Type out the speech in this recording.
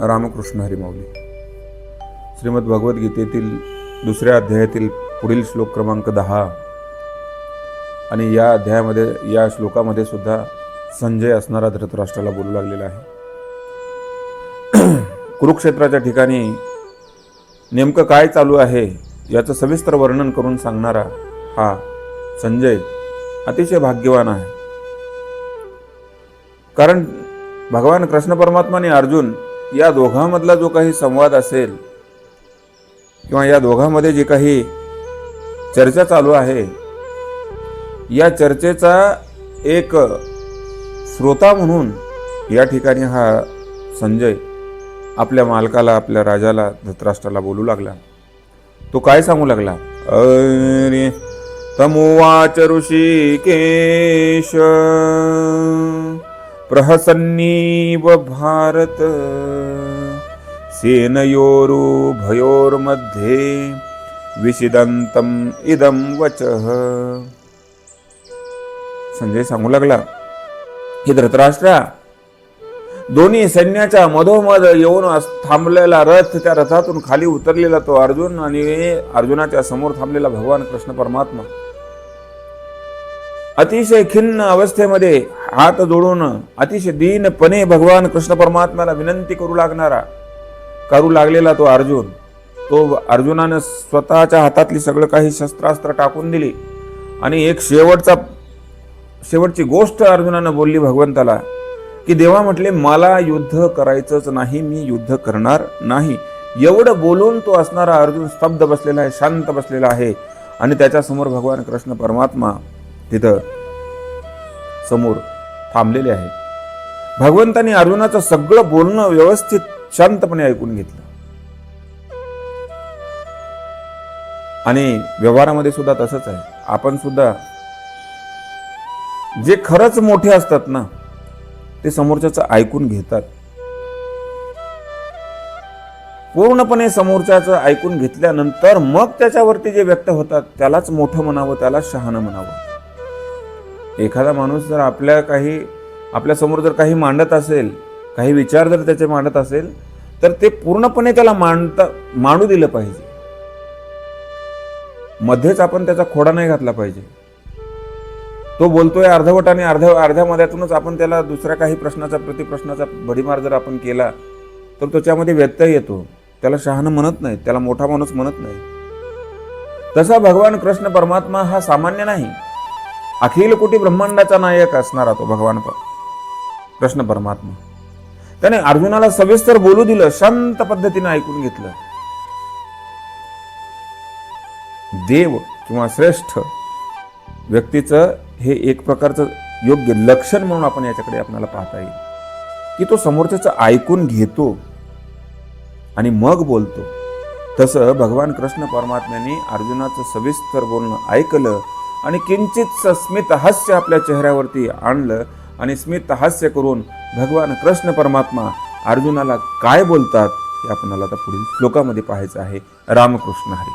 रामकृष्ण हरिमाऊली. श्रीमद भगवद्गीतेतील दुसऱ्या अध्यायातील पुढील श्लोक क्रमांक दहा. आणि या अध्यायामध्ये या श्लोकामध्ये सुद्धा संजय असणारा धृतराष्ट्राला बोलू लागलेला आहे. कुरुक्षेत्राच्या ठिकाणी नेमकं काय चालू आहे याचं सविस्तर वर्णन करून सांगणारा हा संजय अतिशय भाग्यवान आहे. कारण भगवान कृष्ण परमात्माने अर्जुन या दोघांमधला जो काही संवाद असेल किंवा या दोघांमध्ये जी काही चर्चा चालू आहे या चर्चेचा एक श्रोता म्हणून या ठिकाणी हा संजय आपल्या मालकाला आपल्या राजाला धृतराष्ट्राला बोलू लागला. तो काय सांगू लागला? अरे तमुवाच ऋषिकेश. प्रहसन्नीव भारत। सेनयोरुभयोर्मध्ये विशिदंतम इदं वचः। संजय सांगू लागला की धृतराष्ट्रा दोन्ही सैन्याच्या मधोमध येऊन थांबलेला रथ त्या रथातून खाली उतरलेला तो अर्जुन आणि अर्जुनाच्या समोर थांबलेला भगवान कृष्ण परमात्मा. अतिशय खिन्न अवस्थेमध्ये हात जोडून अतिशय दीनपणे भगवान कृष्ण परमात्म्याला विनंती करू लागणारा करू लागलेला तो अर्जुन. तो अर्जुनानं स्वतःच्या हातातली सगळं काही शस्त्रास्त्र टाकून दिली आणि एक शेवटचा शेवटची गोष्ट अर्जुनानं बोलली भगवंताला की देवा म्हटले मला युद्ध करायचंच नाही मी युद्ध करणार नाही. एवढं बोलून तो असणारा अर्जुन स्तब्ध बसलेला आहे शांत बसलेला आहे आणि त्याच्यासमोर भगवान कृष्ण परमात्मा तिथं समोर थांबलेले आहे. भगवंतानी अर्जुनाचं सगळं बोलणं व्यवस्थित शांतपणे ऐकून घेतलं. आणि व्यवहारामध्ये सुद्धा तसंच आहे. आपण सुद्धा जे खरंच मोठे असतात ना ते समोरच्याचं ऐकून घेतात. पूर्णपणे समोरच्याचं ऐकून घेतल्यानंतर मग त्याच्यावरती जे व्यक्त होतात त्यालाच मोठं म्हणावं त्यालाच शहाणं म्हणावं. एखादा माणूस जर आपल्या काही आपल्यासमोर जर काही मांडत असेल काही विचार जर त्याचे मांडत असेल तर ते पूर्णपणे त्याला मांडता मांडू दिलं पाहिजे. मध्येच आपण त्याचा खोडा नाही घातला पाहिजे. तो बोलतोय अर्धवट आणि अर्ध्या अर्ध्या मध्यातूनच आपण त्याला दुसऱ्या काही प्रश्नाचा प्रतिप्रश्नाचा भडीमार जर आपण केला तर त्याच्यामध्ये व्यत्यय येतो. त्याला शहाणं म्हणत नाही त्याला मोठा माणूस म्हणत नाही. तसा भगवान कृष्ण परमात्मा हा सामान्य नाही. अखिल कोटी ब्रह्मांडाचा नायक असणारा तो भगवान कृष्ण परमात्मा. त्याने अर्जुनाला सविस्तर बोलू दिलं शांत पद्धतीने ऐकून घेतलं. देव किंवा श्रेष्ठ व्यक्तीचं हे एक प्रकारचं योग्य लक्षण म्हणून आपण याच्याकडे आपल्याला पाहता येईल. की तो समोरच्याचं ऐकून घेतो आणि मग बोलतो. तसं भगवान कृष्ण परमात्म्याने अर्जुनाचं सविस्तर बोलणं ऐकलं आणि किंचित स्मित हास्य आपल्या चेहऱ्यावरती आणलं आणि स्मित हास्य करून भगवान कृष्ण परमात्मा अर्जुनाला काय बोलतात हे आपणाला आता पुढील श्लोकामध्ये पाहायचं आहे. रामकृष्ण हरी.